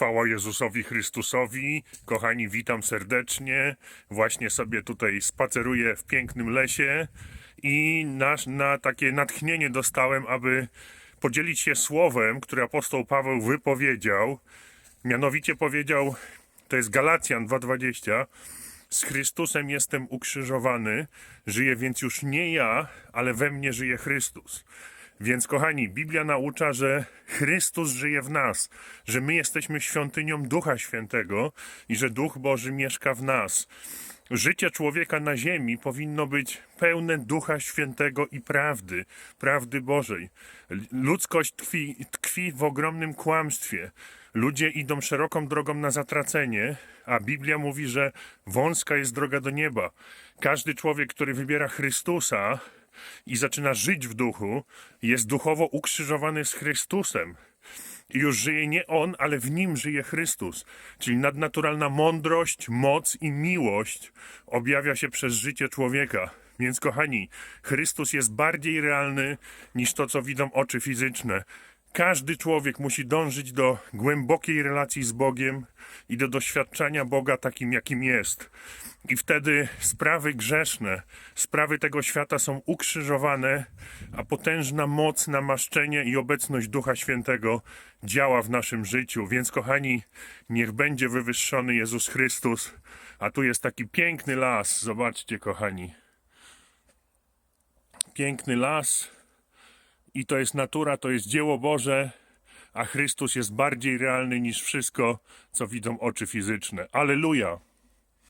Chwała Jezusowi Chrystusowi. Kochani, witam serdecznie. Właśnie sobie tutaj spaceruję w pięknym lesie i na, na takie natchnienie dostałem, aby podzielić się słowem, które apostoł Paweł wypowiedział. Mianowicie powiedział, to jest Galacjan 2:20. Z Chrystusem jestem ukrzyżowany, żyję więc już nie ja, ale we mnie żyje Chrystus. Więc kochani, Biblia naucza, że Chrystus żyje w nas, że my jesteśmy świątynią Ducha Świętego i że Duch Boży mieszka w nas. Życie człowieka na ziemi powinno być pełne Ducha Świętego i prawdy, prawdy Bożej. Ludzkość tkwi, tkwi w ogromnym kłamstwie. Ludzie idą szeroką drogą na zatracenie, a Biblia mówi, że wąska jest droga do nieba. Każdy człowiek, który wybiera Chrystusa, i zaczyna żyć w duchu, jest duchowo ukrzyżowany z Chrystusem. I już żyje nie on, ale w nim żyje Chrystus. Czyli nadnaturalna mądrość, moc i miłość objawia się przez życie człowieka. Więc, kochani, Chrystus jest bardziej realny niż to, co widzą oczy fizyczne. Każdy człowiek musi dążyć do głębokiej relacji z Bogiem i do doświadczenia Boga takim, jakim jest. I wtedy sprawy grzeszne, sprawy tego świata są ukrzyżowane, a potężna moc, namaszczenie i obecność Ducha Świętego działa w naszym życiu. Więc, kochani, niech będzie wywyższony Jezus Chrystus. A tu jest taki piękny las. Zobaczcie, kochani. Piękny las. I to jest natura, to jest dzieło Boże, a Chrystus jest bardziej realny niż wszystko, co widzą oczy fizyczne. Aleluja!